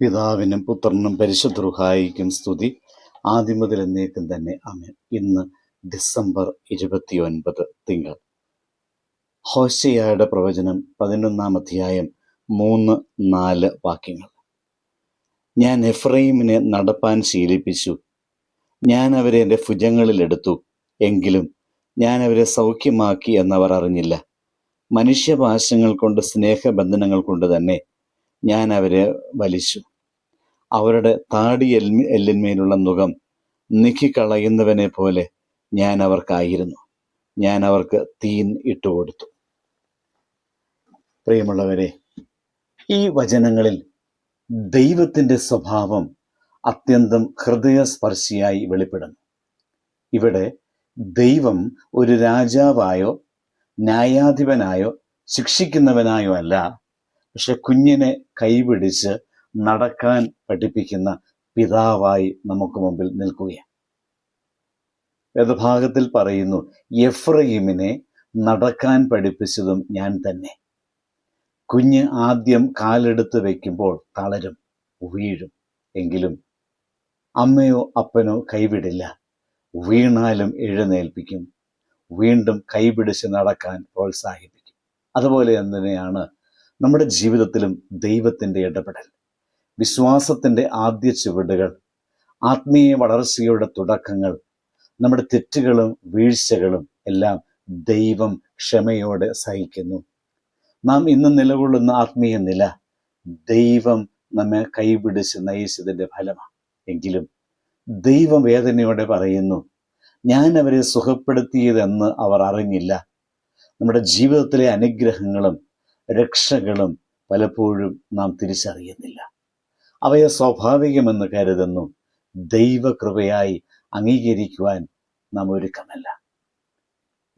പിതാവിനും പുത്രനും പരിശുദ്ധ സ്തുതി. ആദ്യം മുതൽ എന്നേക്കും തന്നെ അമേൻ ഇന്ന് ഡിസംബർ ഇരുപത്തിയൊൻപത് തിങ്കൾ. ഹോശയായുടെ പ്രവചനം പതിനൊന്നാം അധ്യായം മൂന്ന് നാല് വാക്യങ്ങൾ. ഞാൻ എഫ്രൈമിനെ നടപ്പാൻ ശീലിപ്പിച്ചു. ഞാൻ അവരെ എന്റെ ഭുജങ്ങളിലെടുത്തു എങ്കിലും ഞാൻ അവരെ സൗഖ്യമാക്കി എന്നവർ അറിഞ്ഞില്ല. മനുഷ്യപാശങ്ങൾ കൊണ്ട് സ്നേഹബന്ധനങ്ങൾ കൊണ്ട് തന്നെ ഞാൻ അവരെ വലിച്ചു. അവരുടെ താടി എൽ എല്ലിന്മേലുള്ള മുഖം നീക്കിക്കളയുന്നവനെ പോലെ ഞാൻ അവർക്കായിരുന്നു. ഞാൻ അവർക്ക് തീൻ ഇട്ടുകൊടുത്തു പ്രിയമുള്ളവരെ ഈ വചനങ്ങളിൽ ദൈവത്തിന്റെ സ്വഭാവം അത്യന്തം ഹൃദയസ്പർശിയായി വെളിപ്പെടുന്നു. ഇവിടെ ദൈവം ഒരു രാജാവായോ ന്യായാധിപനായോ ശിക്ഷിക്കുന്നവനായോ അല്ല. പക്ഷെ കുഞ്ഞിനെ കൈപിടിച്ച് നടക്കാൻ പഠിപ്പിക്കുന്ന പിതാവായി നമുക്ക് മുമ്പിൽ നിൽക്കുകയാണ്. വേദഭാഗത്തിൽ പറയുന്നു എഫ്രയിമിനെ നടക്കാൻ പഠിപ്പിച്ചതും ഞാൻ തന്നെ. കുഞ്ഞ് ആദ്യം കാലെടുത്ത് വയ്ക്കുമ്പോൾ തളരും വീഴും. എങ്കിലും അമ്മയോ അപ്പനോ കൈവിടില്ല. വീണാലും എഴുന്നേൽപ്പിക്കും. വീണ്ടും കൈപിടിച്ച് നടക്കാൻ പ്രോത്സാഹിപ്പിക്കും. അതുപോലെ തന്നെയാണ് നമ്മുടെ ജീവിതത്തിലും ദൈവത്തിന്റെ ഇടപെടൽ. വിശ്വാസത്തിന്റെ ആദ്യ ചുവടുകൾ ആത്മീയ വളർച്ചയുടെ തുടക്കങ്ങൾ നമ്മുടെ തെറ്റുകളും വീഴ്ചകളും എല്ലാം ദൈവം ക്ഷമയോടെ സഹിക്കുന്നു. നാം ഇന്ന് നിലകൊള്ളുന്ന ആത്മീയ നില ദൈവം നമ്മെ കൈപിടിച്ച് നയിച്ചതിന്റെ ഫലമാണ്. എങ്കിലും ദൈവം വേദനയോടെ പറയുന്നു ഞാൻ അവരെ സുഖപ്പെടുത്തിയതെന്ന് അവർ അറിഞ്ഞില്ല. നമ്മുടെ ജീവിതത്തിലെ അനുഗ്രഹങ്ങളും രക്ഷകളും പലപ്പോഴും നാം തിരിച്ചറിയുന്നില്ല. അവയെ സ്വാഭാവികമെന്ന് കരുതുന്നു. ദൈവകൃപയായി അംഗീകരിക്കുവാൻ നാം ഒരുക്കമല്ല.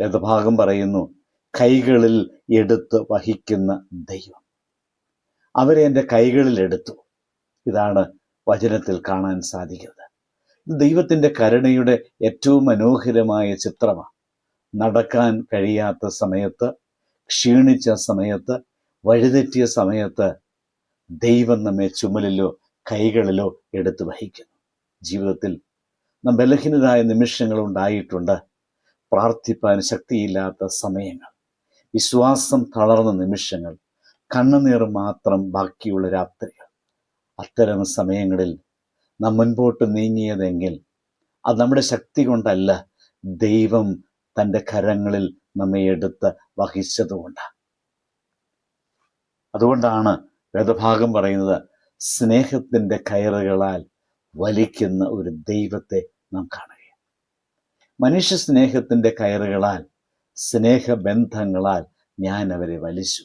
വേദഭാഗം പറയുന്നു കൈകളിൽ എടുത്ത് വഹിക്കുന്ന ദൈവം. അവരെ എന്റെ കൈകളിൽ എടുത്തു. ഇതാണ് വചനത്തിൽ കാണാൻ സാധിക്കുന്നത്. ദൈവത്തിന്റെ കരുണയുടെ ഏറ്റവും മനോഹരമായ ചിത്രമാണ്. നടക്കാൻ കഴിയാത്ത സമയത്ത് ക്ഷീണിച്ച സമയത്ത് വഴിതെറ്റിയ സമയത്ത് ദൈവം നമ്മെ ചുമലിലോ കൈകളിലോ എടുത്തു വഹിക്കുന്നു. ജീവിതത്തിൽ നാം ബലഹീനരായ നിമിഷങ്ങൾ ഉണ്ടായിട്ടുണ്ട്. പ്രാർത്ഥിപ്പാൻ ശക്തിയില്ലാത്ത സമയങ്ങൾ വിശ്വാസം തളർന്ന നിമിഷങ്ങൾ കണ്ണുനീർ മാത്രം ബാക്കിയുള്ള രാത്രികൾ. അത്തരം സമയങ്ങളിൽ നാം മുൻപോട്ട് നീങ്ങിയതെങ്കിൽ അത് നമ്മുടെ ശക്തി കൊണ്ടല്ല ദൈവം തന്റെ കരങ്ങളിൽ നമ്മെ എടുത്ത് വഹിച്ചതുകൊണ്ടാണ് അതുകൊണ്ടാണ് വേദഭാഗം പറയുന്നത് സ്നേഹത്തിന്റെ കയറുകളാൽ വലിക്കുന്ന ഒരു ദൈവത്തെ നാം കാണുകയാണ്. മനുഷ്യ സ്നേഹത്തിന്റെ കയറുകളാൽ സ്നേഹബന്ധങ്ങളാൽ ഞാൻ അവരെ വലിച്ചു.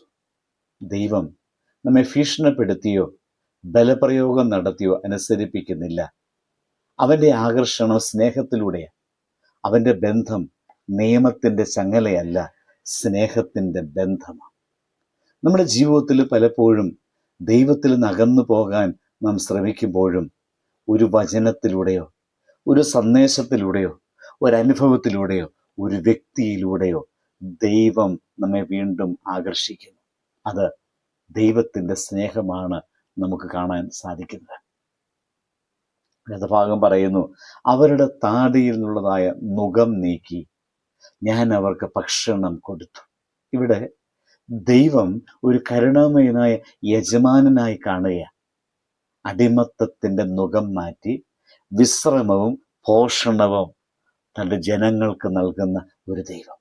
ദൈവം നമ്മെ ഭീഷണപ്പെടുത്തിയോ ബലപ്രയോഗം നടത്തിയോ അനുസരിപ്പിക്കുന്നില്ല. അവന്റെ ആകർഷണം സ്നേഹത്തിലൂടെയാണ് അവന്റെ ബന്ധം നിയമത്തിന്റെ ചങ്ങലയല്ല സ്നേഹത്തിന്റെ ബന്ധമാണ് നമ്മുടെ ജീവിതത്തിൽ പലപ്പോഴും ദൈവത്തിൽ നകന്നു പോകാൻ നാം ശ്രമിക്കുമ്പോഴും ഒരു വചനത്തിലൂടെയോ ഒരു സന്ദേശത്തിലൂടെയോ ഒരനുഭവത്തിലൂടെയോ ഒരു വ്യക്തിയിലൂടെയോ ദൈവം നമ്മെ വീണ്ടും ആകർഷിക്കുന്നു. അത് ദൈവത്തിന്റെ സ്നേഹമാണ് നമുക്ക് കാണാൻ സാധിക്കുന്നത്. വേദഭാഗം പറയുന്നു അവരുടെ താടിയിൽ നിന്നുള്ളതായ മുഖം നീക്കി ഞാൻ അവർക്ക് ഭക്ഷണം കൊടുത്തു. ഇവിടെ ദൈവം ഒരു കരുണാമയനായ യജമാനനായി കാണുക അടിമത്തത്തിന്റെ മുഖം മാറ്റി വിശ്രമവും പോഷണവും തന്റെ ജനങ്ങൾക്ക് നൽകുന്ന ഒരു ദൈവം.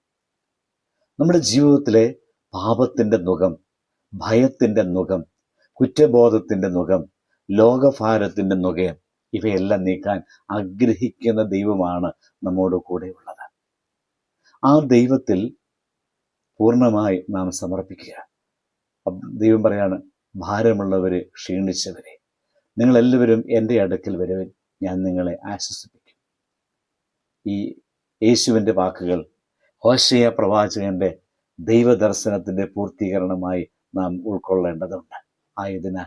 നമ്മുടെ ജീവിതത്തിലെ പാപത്തിന്റെ മുഖം ഭയത്തിന്റെ മുഖം കുറ്റബോധത്തിന്റെ മുഖം ലോകഭാരത്തിന്റെ മുഖം ഇവയെല്ലാം നീക്കാൻ ആഗ്രഹിക്കുന്ന ദൈവമാണ് നമ്മോട് കൂടെയുള്ളത് ആ ദൈവത്തിൽ പൂർണമായി നാം സമർപ്പിക്കുക. ദൈവം പറയാണ് ഭാരമുള്ളവരെ ക്ഷീണിച്ചവരെ. നിങ്ങളെല്ലാവരും എന്റെ അടുക്കൽ വരുവൻ. ഞാൻ നിങ്ങളെ ആശ്വസിപ്പിക്കും. ഈ യേശുവിന്റെ വാക്കുകൾ ഹോശയ പ്രവാചകന്റെ ദൈവദർശനത്തിന്റെ പൂർത്തീകരണമായി നാം ഉൾക്കൊള്ളേണ്ടതുണ്ട്. ആയതിനാൽ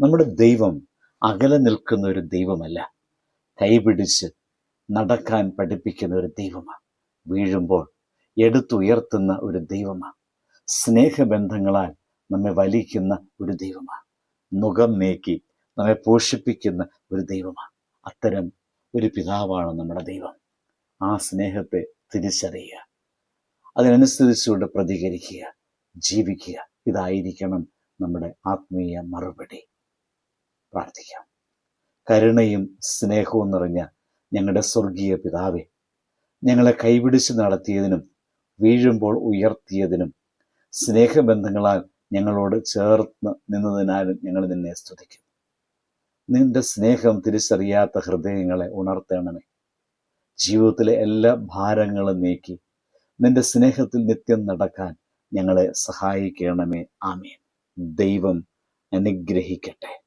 നമ്മുടെ ദൈവം അകലെ നിൽക്കുന്ന ഒരു ദൈവമല്ല. കൈപിടിച്ച് നടക്കാൻ പഠിപ്പിക്കുന്ന ഒരു ദൈവമാണ്. വീഴുമ്പോൾ എടുത്തുയർത്തുന്ന ഒരു ദൈവമാണ്. സ്നേഹബന്ധങ്ങളാൽ നമ്മെ വലിക്കുന്ന ഒരു ദൈവമാണ്. മുഖം നീക്കി നമ്മെ പോഷിപ്പിക്കുന്ന ഒരു ദൈവമാണ്. അത്തരം ഒരു പിതാവാണ് നമ്മുടെ ദൈവം. ആ സ്നേഹത്തെ തിരിച്ചറിയുക. അതിനനുസരിച്ചുകൊണ്ട് പ്രതികരിക്കുക ജീവിക്കുക. ഇതായിരിക്കണം നമ്മുടെ ആത്മീയ മറുപടി. പ്രാർത്ഥിക്കാം. കരുണയും സ്നേഹവും നിറഞ്ഞ ഞങ്ങളുടെ സ്വർഗീയ പിതാവെ ഞങ്ങളെ കൈപിടിച്ച് നടത്തിയതിനും വീഴുമ്പോൾ ഉയർത്തിയതിനും സ്നേഹബന്ധങ്ങളാൽ ഞങ്ങളോട് ചേർന്ന് നിന്നതിനാലും ഞങ്ങൾ നിന്നെ സ്തുതിക്കും. നിന്റെ സ്നേഹം തിരിച്ചറിയാത്ത ഹൃദയങ്ങളെ ഉണർത്തണമേ. ജീവിതത്തിലെ എല്ലാ ഭാരങ്ങളും നീക്കി നിന്റെ സ്നേഹത്തിൽ നിത്യം നടക്കാൻ ഞങ്ങളെ സഹായിക്കണമേ. ആമേൻ. ദൈവം അനുഗ്രഹിക്കട്ടെ.